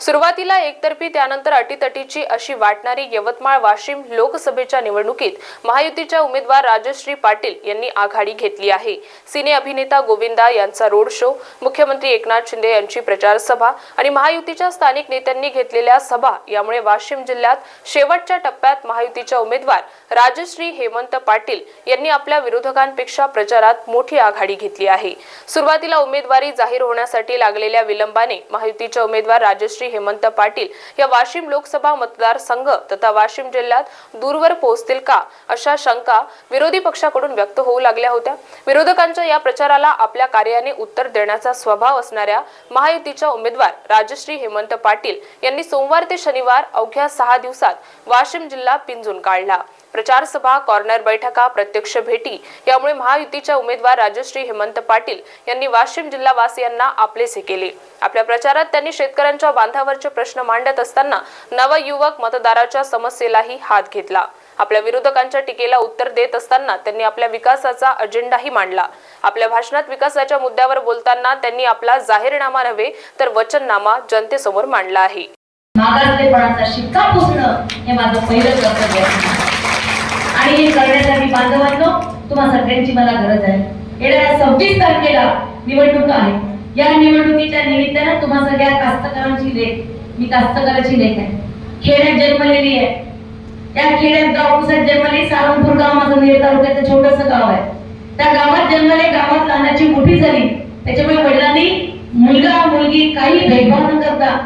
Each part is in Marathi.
सुरुवातीला एकतर्फी त्यानंतर अटीतटीची अशी वाटणारी यवतमाळ वाशिम लोकसभेच्या निवडणुकीत महायुतीच्या उमेदवार राजश्री पाटील यांनी आघाडी घेतली आहे. सिने अभिनेता गोविंदा यांचा रोड शो मुख्यमंत्री एकनाथ शिंदे यांची प्रचार सभा आणि महायुतीच्या स्थानिक नेत्यांनी घेतलेल्या सभा यामुळे वाशिम जिल्ह्यात शेवटच्या टप्प्यात महायुतीच्या उमेदवार राजश्री हेमंत पाटील यांनी आपल्या विरोधकांपेक्षा प्रचारात मोठी आघाडी घेतली आहे. सुरुवातीला उमेदवारी जाहीर होण्यासाठी लागलेल्या विलंबाने महायुतीच्या उमेदवार राजश्री हेमंत पाटील या वाशिम लोकसभा मतदारसंघ तथा वाशिम जिल्ह्यात दूरवर पोहोचतील का अशा शंका विरोधी पक्षाकडून व्यक्त होऊ लागल्या होत्या. विरोधकांच्या या प्रचाराला आपल्या कार्याने उत्तर देण्याचा स्वभाव असणाऱ्या महायुतीच्या उमेदवार राजश्री हेमंत पाटील यांनी सोमवार ते शनिवार अवघ्या सहा दिवसात वाशिम जिल्हा पिंजून काढला. प्रचार सभा कॉर्नर बैठका प्रत्यक्ष भेटी यामुळे महायुतीच्या उमेदवार राजश्री हेमंत पाटील यांनी वाशिम जिल्हावासियांना आपलेसे केले. आपल्या प्रचारात त्यांनी शेतकऱ्यांच्या बांधावरचे प्रश्न मांडत असताना नवयुवक मतदाराच्या समस्येलाही हात घेतला. आपल्या विरोधकांच्या टीकेला उत्तर देत असताना त्यांनी आपल्या विकासाचा अजेंडाही मांडला. आपल्या भाषणात विकासाच्या मुद्द्यावर बोलताना त्यांनी आपला जाहीरनामा नव्हे तर वचननामा जनतेसमोर मांडला आहे. मागासलेपणाचा शिक्का पुसणं हे माझं पहिलं कर्तव्य आहे. आणि हे करण्यासाठी बांधवांनो तुम्हा सगळ्यांची मला गरज आहे. येणाऱ्या सव्वीस तारखेला निवडणूक आहे. या निवडणुकीच्या निमित्तानं तुम्हा सगळ्या कास्तकारांची लेख मी कास्तकाराची लेख आहे. खेड्यात जन्मलेली आहे. त्या खेड्यात गावपुसात जन्मली सारंगपूर गाव माझं नेर तालुक्याचं छोटस गाव आहे. त्या गावात जन्मले गावात लहानाची मोठी झाली. त्याच्यामुळे वडिलांनी मुलगा मुलगी काही भेदभाव न करता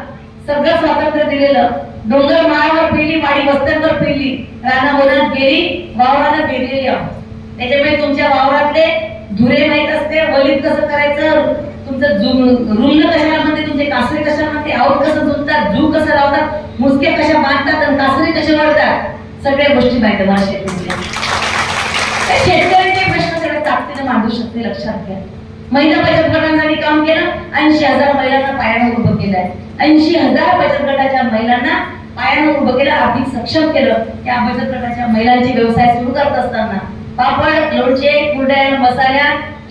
सगळं स्वातंत्र्य दिलेलं. डोंगर माळावर फिरली वाडी वस्त्यांवर फिरली राना गेली वावराला गेलेली आहोत. त्याच्यामुळे तुमच्या वावरातले धुरे माहीत असते वलीत कसं करायचं? तुमचं जु- रुंद कशाला म्हणते तुमचे कासरे कशा म्हणते आऊट कसं झुंजतात जू कसं लावतात? मुसके कशा बांधतात आणि कासरे कसे वळतात सगळ्या गोष्टी माहिती मला शेतकऱ्यांचे प्रश्न सगळ्या ताकदीने मांडू शकते लक्षात घ्या. महिला बचत गटांसाठी काम केलं ऐंशी हजार महिलांना पायावर उभं केलंय. ऐंशी हजार बचत गटाच्या महिलांना पायावर उभं केलं आर्थिक सक्षम केलं. त्या बचत गटाच्या महिलांचे व्यवसाय सुरू करत असताना पापड लोणचे कुरड्या मसाल्या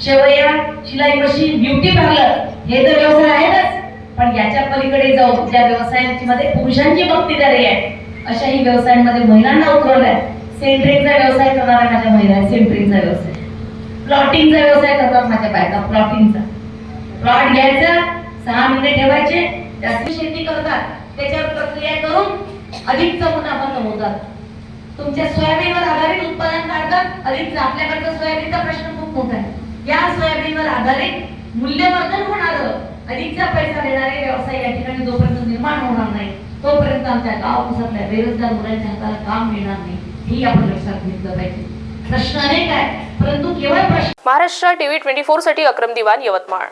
शेवया शिलाई मशीन ब्युटी पार्लर हे तर व्यवसाय आहेतच. पण याच्या पलीकडे जाऊन त्या व्यवसायांची मध्ये पुरुषांची भागीदारी आहे अशाही व्यवसायांमध्ये महिलांना उतरवलंय. सेंट्रिंगचा व्यवसाय करणाऱ्या माझ्या महिला आहेत, सेंट्रिंगचा व्यवसाय. प्लॉटिंगचा व्यवसाय करतात माझ्या प्लॉट घ्यायचा सहा महिने ठेवायचे जास्त शेती करतात. त्याच्यावर प्रक्रिया करून अधिकचा मुनाफा कमवतात. तुमच्या सोयाबीनवर आधारित उत्पादन काढतात. अधिक आपल्याकडचा सोयाबीनचा प्रश्न खूप मोठा आहे. या सोयाबीनवर आधारित मूल्यवर्धन होणार अधिकचा पैसा देणारे व्यवसाय या ठिकाणी जोपर्यंत निर्माण होणार नाही तोपर्यंत आमच्या गाव कुसातल्या बेरोजगार मुलांच्या हाताला काम मिळणार नाही. हे आपण लक्षात घेतलं पाहिजे. प्रश्न अनेक आहे परंतु केवळ प्रश्न महाराष्ट्र टीव्ही ट्वेंटी फोरसाठी अक्रम दिवान यवतमाळ.